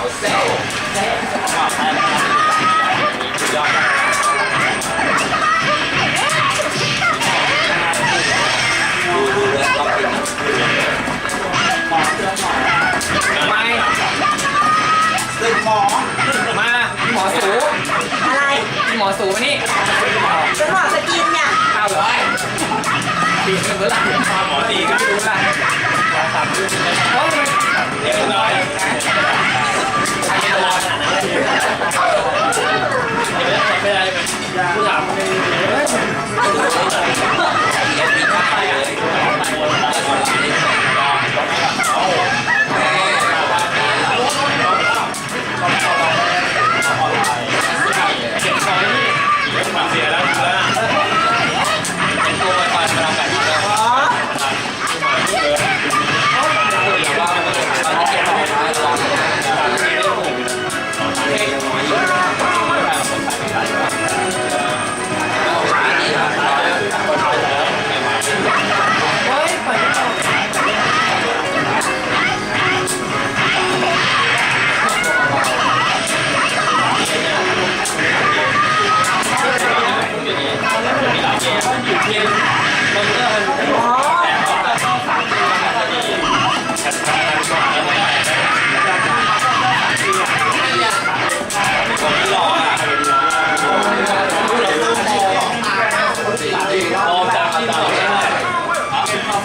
เอาเซ่สุดยอดมากดูดูเลยลองกินนะไม่ตึกหมอมาหมอสูอะไรมีหมอสูมานี่เป็นหมอสกินเนี่ยเอาเลยตีกันเมื่อไหร่หมอตีกันดูละโอ้ยเรียบร้อย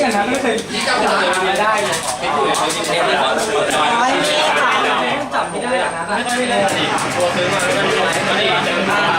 อย่างนั้นไม่เคยจับไม่ได้เลยไม่คุยเขาจริงๆเลยเขาเปิดมาจับไม่ได้อย่างนั้นไม่ได้เลยตัวซื้อมาไม่ได้ไม่ได้